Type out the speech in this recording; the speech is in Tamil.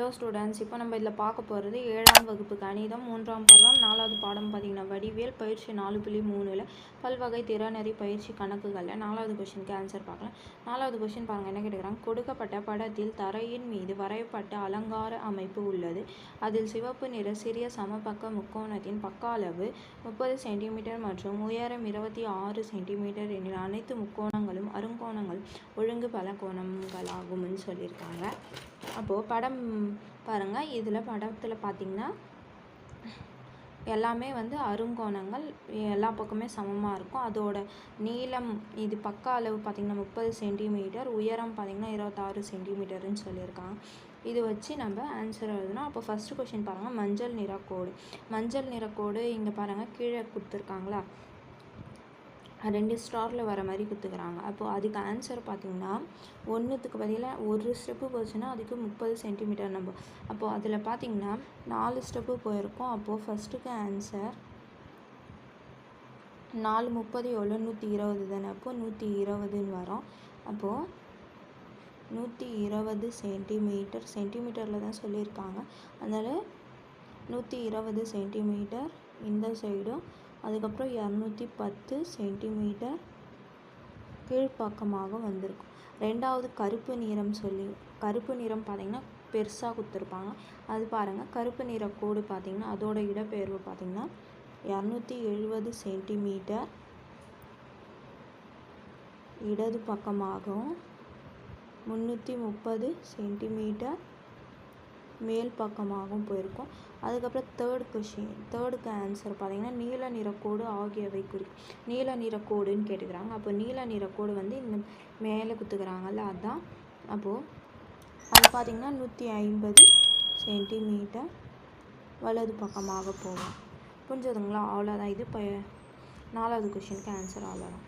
ஹலோ ஸ்டூடெண்ட்ஸ் இப்போ நம்ம இதில் பார்க்க போகிறது ஏழாம் வகுப்பு கணிதம் மூன்றாம் பருவம் நாலாவது பாடம் பார்த்தீங்கன்னா வடிவியல் பயிற்சி நாலு புள்ளி மூணில் பல்வகை திறனறி பயிற்சி கணக்குகளில் நாலாவது கொஷினுக்கு ஆன்சர் பார்க்கலாம். நாலாவது கொஷின் பாருங்கள் என்ன கேட்குறாங்க கொடுக்கப்பட்ட படத்தில் தரையின் மீது வரையப்பட்ட அலங்கார அமைப்பு உள்ளது. அதில் சிவப்பு நிற சிறிய சமபக்க முக்கோணத்தின் பக்க அளவு முப்பது சென்டிமீட்டர் மற்றும் உயரம் இருபத்தி ஆறு சென்டிமீட்டர் என அனைத்து முக்கோணங்களும் அருங்கோணங்களும் ஒழுங்கு பல கோணங்களாகும்னு சொல்லியிருக்காங்க. அப்போது படம் பாருங்கள் இதில் படத்தில் பார்த்தீங்கன்னா எல்லாமே வந்து அருங்கோணங்கள். எல்லா பக்கமே சமமாக இருக்கும். அதோட நீளம் இது பக்க அளவு பார்த்திங்கன்னா முப்பது சென்டிமீட்டர். உயரம் பார்த்திங்கன்னா இருபத்தாறு சென்டிமீட்டருன்னு சொல்லியிருக்காங்க. இது வச்சு நம்ம ஆன்சர் எழுதணும். அப்போ ஃபஸ்ட்டு கொஷின் பாருங்கள் மஞ்சள் நிறக்கோடு மஞ்சள் நிறக்கோடு இங்கே பாருங்கள் கீழே கொடுத்துருக்காங்களா? ரெண்டு ஸ்டாரில் வர மாதிரி கொடுத்துக்குறாங்க அப்போது அதுக்கு ஆன்சர் பார்த்திங்கன்னா ஒன்றுத்துக்கு பதிலாக ஒரு ஸ்டெப்பு போச்சுன்னா அதுக்கு முப்பது சென்டிமீட்டர் நம்ம. அப்போது அதில் பார்த்திங்கன்னா நாலு ஸ்டெப்பு போயிருக்கோம். அப்போது ஃபஸ்ட்டுக்கு ஆன்சர் நாலு முப்பது எவ்வளோ? நூற்றி இருபது தானே. அப்போது நூற்றி இருபதுன்னு வரும். அப்போது நூற்றி இருபது சென்டிமீட்டர் சென்டிமீட்டரில் தான் சொல்லியிருக்காங்க. அதனால் நூற்றி இருபது சென்டிமீட்டர் இந்த சைடும் அதுக்கப்புறம் இரநூத்தி பத்து சென்டிமீட்டர் கீழ்ப்பக்கமாக வந்திருக்கும். ரெண்டாவது கருப்பு நிறம் சொல்லி கருப்பு நிறம் பார்த்திங்கன்னா பெருசாக கொடுத்துருப்பாங்க. அது பாருங்கள் கருப்பு நிற கோடு பார்த்திங்கன்னா அதோட இடப்பெயர்வு பார்த்திங்கன்னா இரநூத்தி எழுபது சென்டிமீட்டர் இடது பக்கமாகவும் முந்நூற்றி முப்பது சென்டிமீட்டர் மேல் பக்கமாகவும் போயிருக்கும். அதுக்கப்புறம் தேர்ட் கொஷின் தேர்டுக்கு ஆன்சர் பார்த்தீங்கன்னா நீல நிறக்கோடு ஆகியவை குறிக்கும் நீல நிறக்கோடுன்னு கேட்டுக்கிறாங்க. அப்போ நீல நிறக்கோடு வந்து இந்த மேலே குத்துக்கிறாங்கல்ல அதுதான் அப்போது அது பார்த்திங்கன்னா நூற்றி ஐம்பது சென்டிமீட்டர் வலது பக்கமாக போகும். புரிஞ்சதுங்களா? அவ்வளோதான் இது இப்போ நாலாவது கொஷினுக்கு ஆன்சர் அவ்வளோதான்